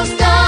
Costa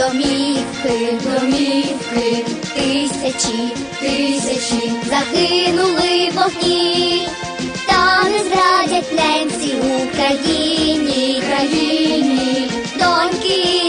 домівки, домівки, тисячі, тисячі загинули вогні, та не зрадять ненці Україні, країні, доньки.